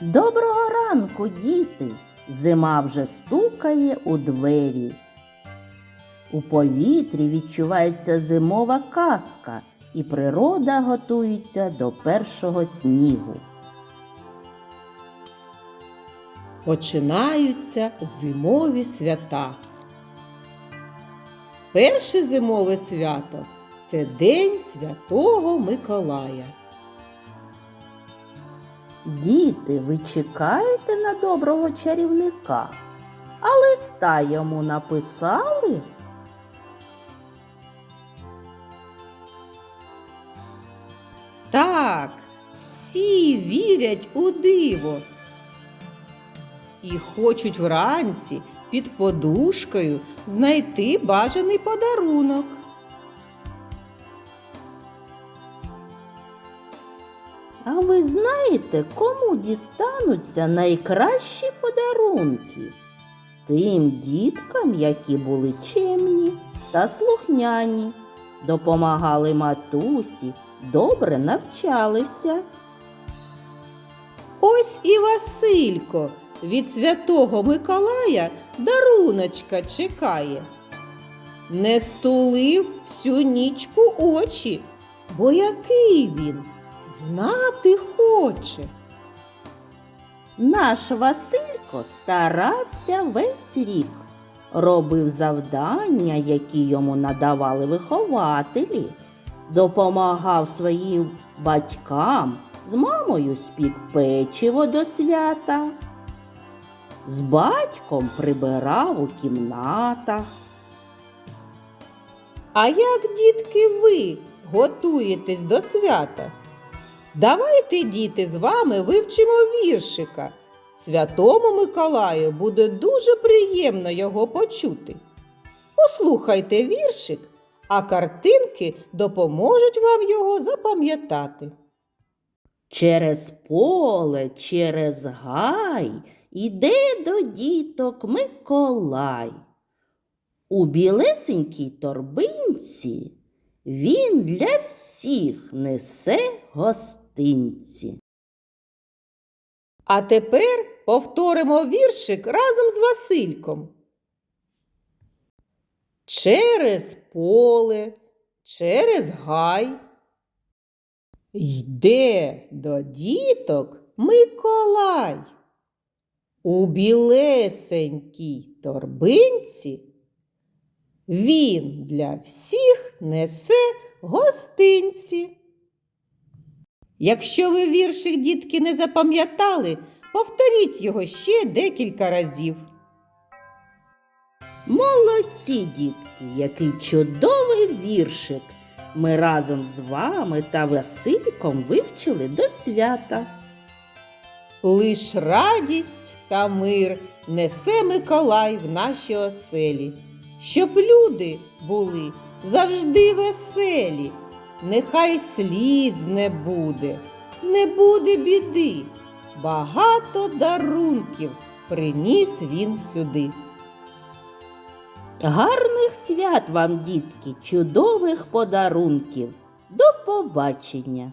Доброго ранку, діти! Зима вже стукає у двері. У повітрі відчувається зимова казка, і природа готується до першого снігу. Починаються зимові свята. Перше зимове свято це День Святого Миколая. Діти, ви чекаєте на доброго чарівника, а листа йому написали? Так, всі вірять у диво. І хочуть вранці під подушкою знайти бажаний подарунок. А ви знаєте, кому дістануться найкращі подарунки? Тим діткам, які були чемні та слухняні, допомагали матусі, добре навчалися. Ось і Василько від святого Миколая даруночка чекає. Не стулив всю нічку очі, бо який він знати хоче. Наш Василько старався весь рік, робив завдання, які йому надавали вихователі, допомагав своїм батькам, з мамою спік печиво до свята, з батьком прибирав у кімнатах. А як, дітки, ви готуєтесь до свята? Давайте, діти, з вами вивчимо віршика. Святому Миколаю буде дуже приємно його почути. Послухайте віршик, а картинки допоможуть вам його запам'ятати. Через поле, через гай іде до діток Миколай. У білесенькій торбинці він для всіх несе гостинці. А тепер повторимо віршик разом з Васильком. Через поле, через гай. Йде до діток Миколай. У білесенькій торбинці він для всіх несе гостинці. Якщо ви віршик, дітки, не запам'ятали, повторіть його ще декілька разів. Молодці, дітки, який чудовий віршик. Ми разом з вами та Васильком вивчили до свята. Лиш радість та мир несе Миколай в наші оселі, щоб люди були завжди веселі, нехай сліз не буде, не буде біди, багато дарунків приніс він сюди. Гарних свят вам, дітки, чудових подарунків. До побачення!